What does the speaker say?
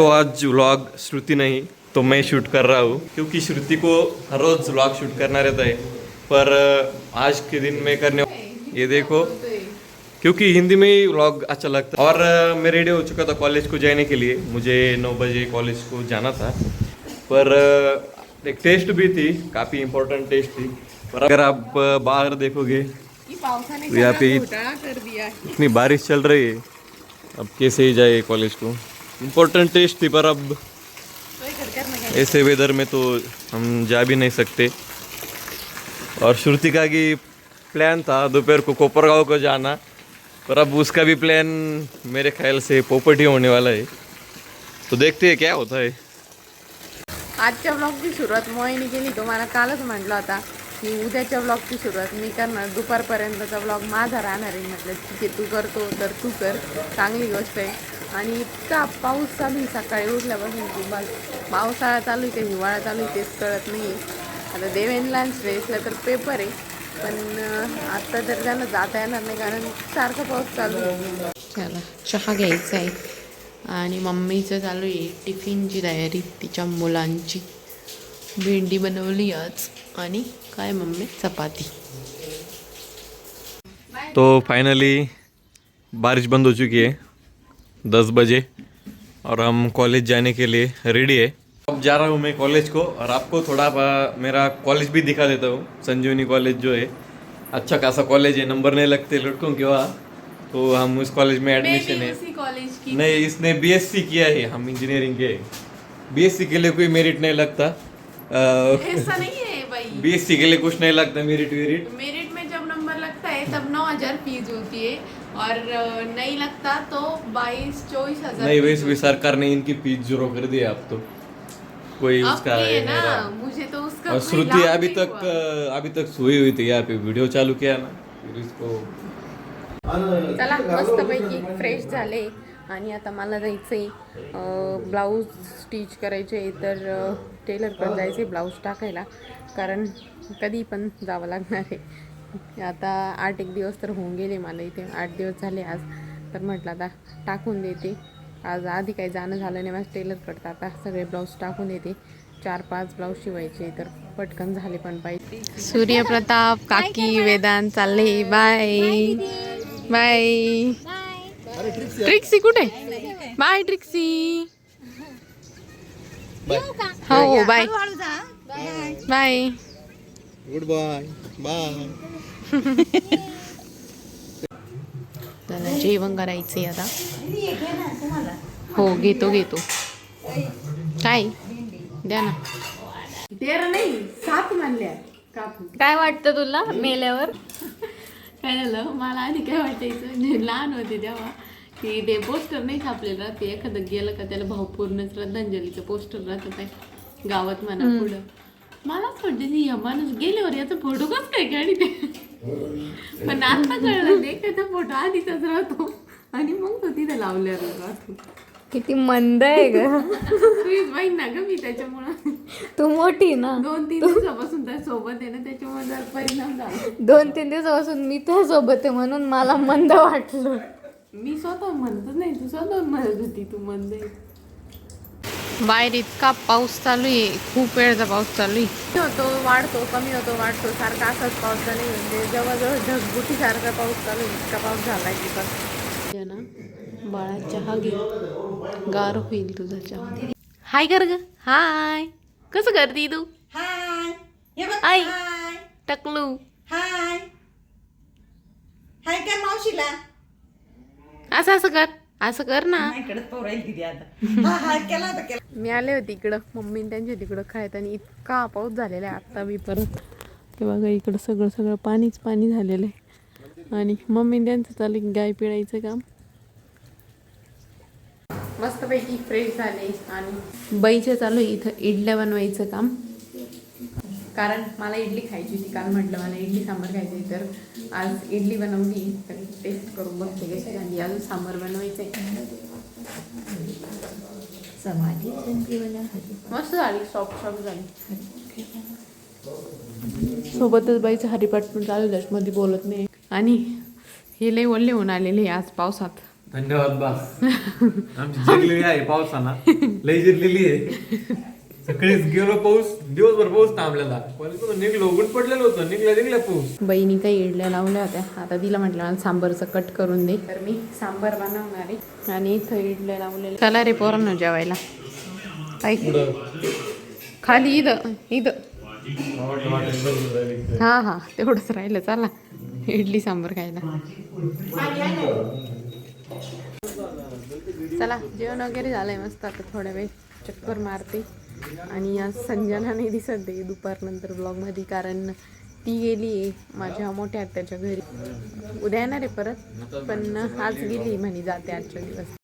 तो आज व्लॉग श्रुति नहीं तो मैं शूट कर रहा हूँ क्योंकि श्रुति को हर रोज व्लॉग शूट करना रहता है। पर आज के दिन मैं करने ये देखो क्योंकि हिंदी में ही व्लॉग अच्छा लगता है। और मैं रेडी हो चुका था कॉलेज को जाने के लिए। मुझे नौ बजे कॉलेज को जाना था। पर एक टेस्ट भी थी काफ़ी इम्पोर्टेंट टेस्ट थी। पर अगर आप बाहर देखोगे तो यहाँ पे इतनी बारिश चल रही है। अब कैसे ही जाए कॉलेज को। इम्पोर्टेंट टेस्ट थी पर अब ऐसे वेदर में तो हम जा भी नहीं सकते। और श्रुति का की प्लान था दोपहर को कोपरगांव को जाना पर अब उसका भी प्लान मेरे ख्याल से पोपट ही होने वाला है। तो देखते हैं क्या होता है। आजच्या ब्लॉगची सुरुवात मोहिनी केली तुम्हाला कालच म्हटलं होता की उद्याच्या ब्लॉगची सुरुवात मी करणार. दुपारपर्यंतचा ब्लॉग माझा राहणार आहे म्हटलं ठीक आहे तू करतो तर तू कर. चांगली गोष्ट आहे. आणि इतका पाऊस चालू आहे सकाळी उठल्यापासून बस. पावसाळा चालू आहे का हिवाळा चालू आहे तेच कळत नाही आता देवेंद्रला स्ट्रेसला तर पेपर आहे पण आत्ता तर त्यांना जाता येणार नाही कारण सारखा पाऊस चालू आहे. चला चहा घ्यायचा आहे. आणि मम्मीचं चालू आहे टिफिनची तयारी तिच्या मुलांची. भेंडी बनवली आज आणि काय मम्मी? चपाती. तो फाइनली बारिश बंद हो चुकी है दस बजे और हम कॉलेज जाने के लिए रेडी है। अब जा रहा हूँ मैं कॉलेज को और आपको थोड़ा मेरा कॉलेज भी दिखा देता हूँ। संजीवनी कॉलेज जो है अच्छा खासा कॉलेज है नंबर नहीं लगते लड़कों के वहाँ। तो हम उस कॉलेज में एडमिशन है। नहीं इसने बीएससी किया है हम इंजीनियरिंग के। बीएससी के लिए कोई मेरिट नहीं लगता। ऐसा नहीं है भाई। बीएससी के लिए कुछ नहीं लगता मेरिट वेरिट मेरिट में जब नंबर लगता है तब नौ हज़ार फ़ीस होती है। और नहीं लगता तो बाईस चौबीस हजार नहीं वैसे भी सरकार ने इनकी फीस जीरो कर दी है अब तो। कोई उसका है ना। मुझे तो उसका और श्रुति अभी तक अभी तक सोई हुई थी यहाँ पे वीडियो चालू किया ना फिर इसको चला मस्तपैकी फ्रेश झाले. आणि आता मला जायचंय ब्लाऊज स्टिच करायचे तर टेलरकडे जायचे ब्लाऊज टाकायला कारण कधी पण जावं लागणार आहे. आता आठ एक दिवस तर होऊन गेले मला इथे. आठ दिवस झाले आज. तर म्हटलं आता टाकून देते. आज आधी काही जाणं झालं नाही. माझं टेलरकडं आता सगळे ब्लाऊज टाकून देते. चार पाच ब्लाऊज शिवायचे तर पटकन झाले पण पाहिजे. सूर्यप्रताप काकी वेदांत चालले. बाय बाय ट्रिक्सी कुठे? बाय ट्रिक्सी हो bye bye good bye bye त्याला जेवण करायचे आता. हो घेतो घेतो. काय? द्या ना. तेरा नाही सात मानल्या काय वाटतं तुला मेल्यावर? काय झालं? मला आधी काय वाटायचं? लहान होते तेव्हा की ते पोस्टर नाही छापलेलं राहते एखादं गेलं का त्याला भावपूर्ण श्रद्धांजलीचं पोस्टर राहतं काय गावात म्हणा पुढं. मलाच की हा माणूस गेल्यावर याचा फोटो कस काय काढी ते पण आता कळलं ते त्याचा फोटो आधीचाच राहतो. आणि मग तो तिथे लावल्यावर राहतो. किती मंद आहे ग. तुझीच बहीण ना ग मी त्याच्यामुळं. तू मोठी ना. दोन तीन दिवसापासून त्या सोबत आहे ना त्याच्यामुळे जरा परिणाम झाला. दोन तीन दिवसापासून मी त्या सोबत आहे म्हणून मला मंद वाटलं. मी स्वतः म्हणतच नाही तू स्वतः म्हणत होती तू मंद बाहेर इतका पाऊस चालू आहे खूप वेळचा पाऊस चालू आहे. कमी होतो वाढतो कमी होतो वाढतो. सारखा असाच पाऊस चालू आहे. म्हणजे जवळजवळ ढगबुटी सारखा पाऊस चालू आहे. इतका पाऊस झालाय तिथं ना बाळा चहा घे. गार होईल तुझा चहा. हाय कर ग. हाय. कसं करते तू? हाय. बघ आई. हाय. टकलू. हाय. हाय काय मावशीला? असं असं कर. असं कर ना. हा हा मी आले होते इकडं. मम्मी त्यांच्या तिकडं खायत आणि इतका पाऊस झालेला आहे आत्ता मी परत. ते बघा इकडं सगळं सगळं पाणीच पाणी झालेलं आहे. आणि मम्मी त्यांचं चालू गाय पिळायचं काम. मस्तपैकी फ्रेश झाले आणि बाईचं चालू इथं इडल्या बनवायचं काम. कारण मला इडली खायची होती काल म्हटलं मला इडली सांबार खायची तर आज इडली बनवली तर टेस्ट करून बघते कशी झाली अजून सांबार बनवायचं आहे मस्त झाली सॉफ्ट सॉफ्ट झाली. सोबतच बाईचं हरिपाठ पण चालू मध्ये बोलत नाही. आणि हे लय ओल्ले होऊन आलेले आज पावसात. धन्यवाद बास आमची जगलेली आहे पावसाना. लई जिरलेली आहे. सकाळीच गेलो पाऊस दिवसभर पाऊस थांबलेला. पण तो निघलो उघड पडलेलो होतो. निघला निघला पाऊस. बहिणी काही इडल्या लावल्या होत्या. आता तिला म्हटलं मला सांबरचं कट करून दे. तर मी सांबर बनवणार आहे. आणि इथं इडल्या लावलेल्या. चला रे पोरांनो जेवायला. ऐक खाली इथं इथं. हा हा. तेवढंच राहिलं. चला. इडली सांबर खायला. चला. जेवण वगैरे झालंय मस्त. आता थोड्या वेळ चक्कर मारते. आणि आज संजना नाही दिसत आहे दुपारनंतर ब्लॉगमध्ये कारण ती गेली आहे माझ्या मोठ्या आत्याच्या घरी. उद्या येणार आहे परत पण आज गेली म्हणे जाते आजच्या दिवस.